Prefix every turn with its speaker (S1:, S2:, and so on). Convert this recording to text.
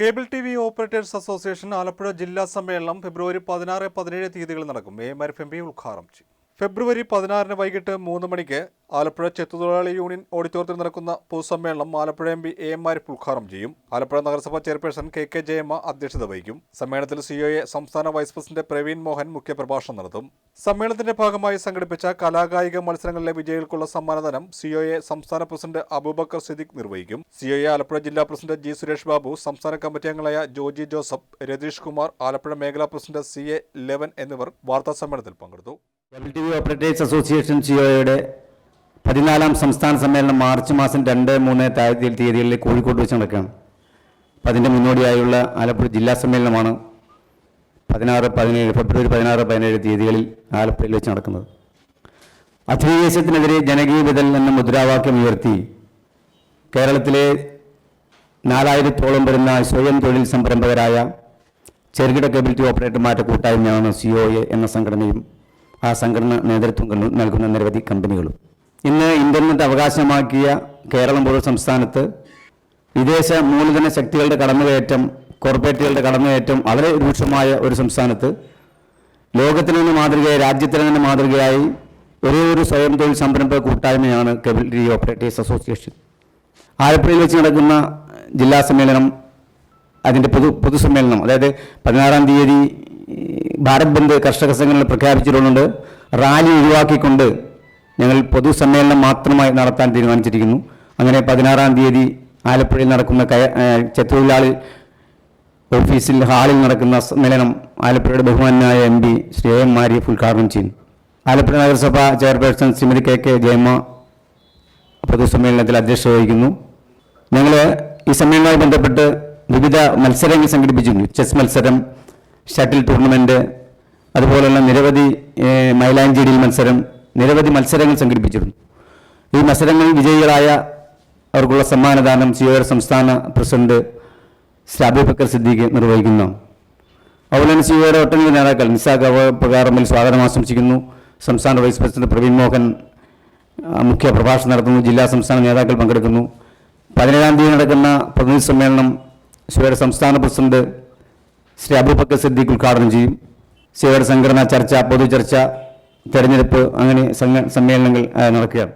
S1: Cable T V operators association Alappuzha ജില്ലാ സമ്മേളനം ഫെബ്രുവരി പതിനാറ് പതിനേഴ് തീയതികളിൽ നടക്കും. എ എം എം പി ഉദ്ഘാടനം ചെയ്യും. ഫെബ്രുവരി പതിനാറിന് വൈകിട്ട് മൂന്ന് മണിക്ക് ആലപ്പുഴ ചെത്തുതൊഴിലാളി യൂണിയൻ ഓഡിറ്റോറിയത്തിൽ നടക്കുന്ന പൊതുസമ്മേളനം Alappuzha M P A M Arif ഉദ്ഘാടനം ചെയ്യും. ആലപ്പുഴ നഗരസഭാ ചെയർപേഴ്സൺ കെ കെ ജയമ്മ അധ്യക്ഷത വഹിക്കും. സമ്മേളനത്തിൽ സിഒഎ സംസ്ഥാന വൈസ് പ്രസിഡന്റ് പ്രവീൺ മോഹൻ മുഖ്യപ്രഭാഷണം നടത്തും. സമ്മേളനത്തിന്റെ ഭാഗമായി സംഘടിപ്പിച്ച കലാകായിക മത്സരങ്ങളിലെ വിജയികൾക്കുള്ള സമ്മാനദാനം സിഒഎ സംസ്ഥാന പ്രസിഡന്റ് അബൂബക്കർ സിദ്ദിഖ് നിർവഹിക്കും. സിഒഎ ആലപ്പുഴ ജില്ലാ പ്രസിഡന്റ് ജി സുരേഷ് ബാബു സംസ്ഥാന കമ്മിറ്റി അംഗങ്ങളായ ജോജി ജോസഫ് രതീഷ് കുമാർ ആലപ്പുഴ മേഖലാ പ്രസിഡന്റ് സി എ ലെവൻ എന്നിവർ വാർത്താ സമ്മേളനത്തിൽ പങ്കെടുത്തു.
S2: ഓപ്പറേറ്റേഴ്സ് അസോസിയേഷൻ സിഒയുടെ പതിനാലാം സംസ്ഥാന സമ്മേളനം മാർച്ച് മാസം രണ്ട് മൂന്ന് തീയതികളിൽ കോഴിക്കോട് വെച്ച് നടക്കുകയാണ്. അപ്പം അതിന്റെ മുന്നോടിയായുള്ള ആലപ്പുഴ ജില്ലാ സമ്മേളനമാണ് പതിനാറ് പതിനേഴ് ഫെബ്രുവരി പതിനാറ് പതിനേഴ് തീയതികളിൽ ആലപ്പുഴയിൽ വെച്ച് നടക്കുന്നത്. അധിനിവേശത്തിനെതിരെ ജനകീയ ബദൽ എന്ന മുദ്രാവാക്യം ഉയർത്തി കേരളത്തിലെ നാലായിരത്തോളം വരുന്ന സ്വയം തൊഴിൽ സംരംഭകരായ ചെറുകിട കെബിലിറ്റി ഓപ്പറേറ്റർമാരുടെ കൂട്ടായ്മയാണ് സി ഒ എ എന്ന സംഘടനയും ആ സംഘടന നേതൃത്വം നൽകുന്ന നിരവധി കമ്പനികളും. ഇന്ന് ഇന്റർനെറ്റ് അവകാശമാക്കിയ കേരളം പോലുള്ള സംസ്ഥാനത്ത് വിദേശ മൂലധന ശക്തികളുടെ കടന്നുകയറ്റം കോർപ്പറേറ്റുകളുടെ കടന്നുകയറ്റം വളരെ രൂക്ഷമായ ഒരു സംസ്ഥാനത്ത്. ലോകത്തിന് തന്നെ മാതൃകയായി രാജ്യത്തിന് തന്നെ മാതൃകയായി ഒരേ ഒരു സ്വയം തൊഴിൽ സംരംഭ കൂട്ടായ്മയാണ് കെബിലിറ്റി ഓപ്പറേറ്റേഴ്സ് അസോസിയേഷൻ. ആലപ്പുഴയിൽ വെച്ച് നടക്കുന്ന ജില്ലാ സമ്മേളനം അതിന്റെ പൊതു പൊതുസമ്മേളനം അതായത് പതിനാറാം തീയതി ഭാരത് ബന്ദ് കർഷക സംഘടന പ്രഖ്യാപിച്ചിട്ടുള്ളത് റാലി ഒഴിവാക്കിക്കൊണ്ട് ഞങ്ങൾ പൊതുസമ്മേളനം മാത്രമായി നടത്താൻ തീരുമാനിച്ചിരിക്കുന്നു. അങ്ങനെ പതിനാറാം തീയതി ആലപ്പുഴയിൽ നടക്കുന്ന കയ ചെത്തൊഴിലാളി ഓഫീസിൽ ഹാളിൽ നടക്കുന്ന സമ്മേളനം ആലപ്പുഴയുടെ ബഹുമാനായ എം പി ശ്രീ എം മാരിഫ് ഉദ്ഘാടനം ചെയ്യുന്നു ആലപ്പുഴ നഗരസഭ chairperson Shrimati K K Jayamma പൊതുസമ്മേളനത്തിൽ അധ്യക്ഷത വഹിക്കുന്നു. ഞങ്ങൾ ഈ സമ്മേളനവുമായി ബന്ധപ്പെട്ട് വിവിധ മത്സരങ്ങൾ സംഘടിപ്പിച്ചിരുന്നു. ചെസ് മത്സരം ഷട്ടിൽ ടൂർണമെന്റ് അതുപോലെയുള്ള നിരവധി മൈലാഞ്ചേരിയിൽ മത്സരം നിരവധി മത്സരങ്ങൾ സംഘടിപ്പിച്ചിരുന്നു. ഈ മത്സരങ്ങളിൽ വിജയികളായ അവർക്കുള്ള സമ്മാനദാനം സിഒയുടെ സംസ്ഥാന പ്രസിഡന്റ് ശ്രീ ഫക്കർ സിദ്ദീഖ് നിർവഹിക്കുന്നു. ഔലൻ സിഒയുടെ ഒട്ടനവധി നേതാക്കൾ നിസാഖ് പ്രകാരമിൽ സ്വാഗതം ആശംസിക്കുന്നു. സംസ്ഥാന വൈസ് പ്രസിഡന്റ് പ്രവീൺ മോഹൻ മുഖ്യ പ്രഭാഷണം നടത്തുന്നു. ജില്ലാ സംസ്ഥാന നേതാക്കൾ പങ്കെടുക്കുന്നു. പതിനേഴാം തീയതി നടക്കുന്ന പ്രതിനിധി സമ്മേളനം സിഒയുടെ സംസ്ഥാന പ്രസിഡന്റ് ശ്രീ അബൂബക്കർ സിദ്ദീഖ് ഉദ്ഘാടനം ചെയ്യും. സിഒയുടെ സംഘടനാ ചർച്ച പൊതുചർച്ച തെരഞ്ഞെടുപ്പ് അങ്ങനെ സമ്മേളനങ്ങൾ നടക്കുകയാണ്.